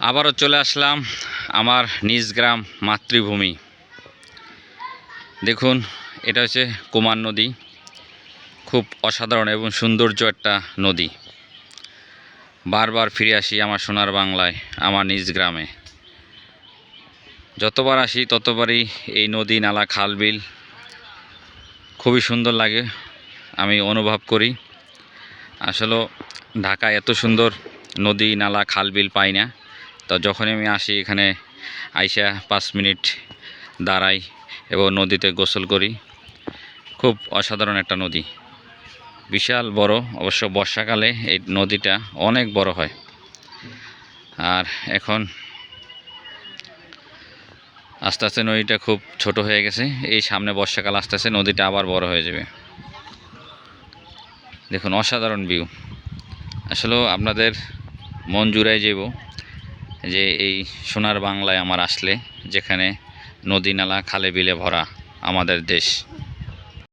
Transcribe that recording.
আবারও চলে আসলাম আমার নিজ গ্রাম মাতৃভূমি। দেখুন, এটা হচ্ছে কুমার নদী। খুব অসাধারণ এবং সৌন্দর্য একটা নদী। বারবার ফিরে আসি আমার সোনার বাংলায়, আমার নিজ গ্রামে। যতবার আসি, ততবারই এই নদী নালা খাল বিল খুবই সুন্দর লাগে, আমি অনুভব করি। আসলে ঢাকায় এত সুন্দর নদী নালা খাল বিল পাই না। তো যখনই আমি আসি এখানে, আইসা পাঁচ মিনিট দাঁড়াই এবং নদীতে গোসল করি। খুব অসাধারণ একটা নদী। বিশাল, বড়, অবশ্য বর্ষাকালে এই নদীটা অনেক বড় হয়। আর এখন আস্তে আস্তে নদীটা খুব ছোট হয়ে গেছে। এই সামনে বর্ষাকাল আস্তে আস্তে নদীটা আবার বড় হয়ে যাবে। দেখুন, অসাধারণ ভিউ আসলেও আপনাদের মন জুড়াই যাব যে এই সোনার বাংলায় আমার আসলে যেখানে নদী নালা খালে বিলে ভরা আমাদের দেশ।